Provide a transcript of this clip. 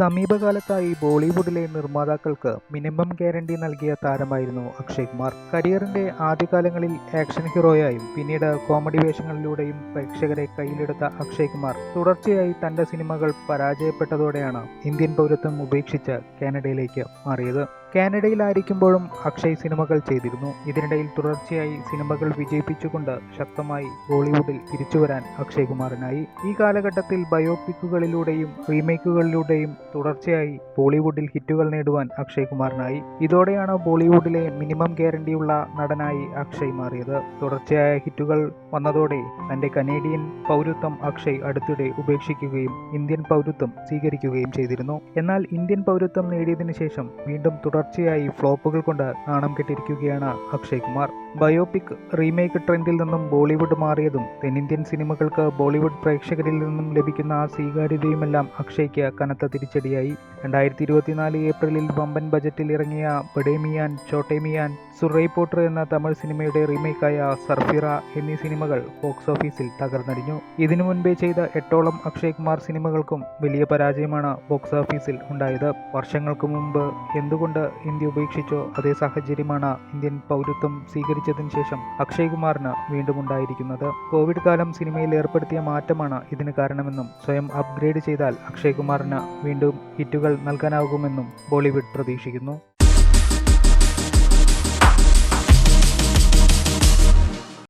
സമീപകാലത്തായി ബോളിവുഡിലെ നിർമ്മാതാക്കൾക്ക് minimum guarantee നൽകിയ താരമായിരുന്നു അക്ഷയ് കുമാർ. കരിയറിന്റെ ആദ്യകാലങ്ങളിൽ ആക്ഷൻ ഹീറോയായും പിന്നീട് കോമഡി വേഷങ്ങളിലൂടെയും പ്രേക്ഷകരെ കയ്യിലെടുത്ത അക്ഷയ് കുമാർ തുടർച്ചയായി തന്റെ സിനിമകൾ പരാജയപ്പെട്ടതോടെയാണ് ഇന്ത്യൻ പൗരത്വം ഉപേക്ഷിച്ച് കാനഡയിലേക്ക് മാറിയത്. കാനഡയിലായിരിക്കുമ്പോഴും അക്ഷയ് സിനിമകൾ ചെയ്തിരുന്നു. ഇതിനിടയിൽ തുടർച്ചയായി സിനിമകൾ വിജയിപ്പിച്ചുകൊണ്ട് ശക്തമായി ബോളിവുഡിൽ തിരിച്ചുവരാൻ അക്ഷയ് കുമാറിനായി ഈ കാലഘട്ടത്തിൽ ബയോപിക്കുകളിലൂടെയും റീമേക്കുകളിലൂടെയും തുടർച്ചയായി ബോളിവുഡിൽ ഹിറ്റുകൾ നേടുവാൻ അക്ഷയ് കുമാറിനായി ഇതോടെയാണ് ബോളിവുഡിലെ മിനിമം ഗ്യാരണ്ടിയുള്ള നടനായി അക്ഷയ് മാറിയത്. തുടർച്ചയായ ഹിറ്റുകൾ വന്നതോടെ തന്റെ കനേഡിയൻ പൗരത്വം അക്ഷയ് അടുത്തിടെ ഉപേക്ഷിക്കുകയും ഇന്ത്യൻ പൗരത്വം സ്വീകരിക്കുകയും ചെയ്തിരുന്നു. എന്നാൽ ഇന്ത്യൻ പൗരത്വം നേടിയതിനു ശേഷം വീണ്ടും തുടർച്ചയായി ഫ്ലോപ്പുകൾ കൊണ്ട് നാണം കെട്ടിരിക്കുകയാണ് അക്ഷയ് കുമാർ. ബയോപിക് റീമേക്ക് ട്രെൻഡിൽ നിന്നും ബോളിവുഡ് മാറിയതും തെന്നിന്ത്യൻ സിനിമകൾക്ക് ബോളിവുഡ് പ്രേക്ഷകരിൽ നിന്നും ലഭിക്കുന്ന ആ സ്വീകാര്യതയുമെല്ലാം അക്ഷയ്ക്ക് കനത്ത തിരിച്ചടിയായി. രണ്ടായിരത്തി ഇരുപത്തിനാല് ഏപ്രിലിൽ വമ്പൻ ബജറ്റിൽ ഇറങ്ങിയ ബഡേമിയാൻ ചോട്ടേമിയാൻ സുറൈ പോട്ടർ എന്ന തമിഴ് സിനിമയുടെ റീമേക്കായ സർഫിറ എന്നീ സിനിമകൾ ബോക്സ് ഓഫീസിൽ തകർന്നടിഞ്ഞു. ഇതിനു മുൻപേ ചെയ്ത എട്ടോളം അക്ഷയ് കുമാർ സിനിമകൾക്കും വലിയ പരാജയമാണ് ബോക്സ് ഓഫീസിൽ ഉണ്ടായത്. വർഷങ്ങൾക്ക് മുമ്പ് എന്തുകൊണ്ട് ഇന്ത്യ ഉപേക്ഷിച്ചോ അതേ സാഹചര്യമാണ് ഇന്ത്യൻ പൗരത്വം സ്വീകരിച്ചതിന് ശേഷം അക്ഷയ് കുമാറിന് വീണ്ടും ഉണ്ടായിരിക്കുന്നത്. കോവിഡ് കാലം സിനിമയിൽ ഏർപ്പെടുത്തിയ മാറ്റമാണ് ഇതിന് കാരണമെന്നും സ്വയം അപ്ഗ്രേഡ് ചെയ്താൽ അക്ഷയ് കുമാറിന് വീണ്ടും ഹിറ്റുകൾ നൽകാനാകുമെന്നും ബോളിവുഡ് പ്രതീക്ഷിക്കുന്നു.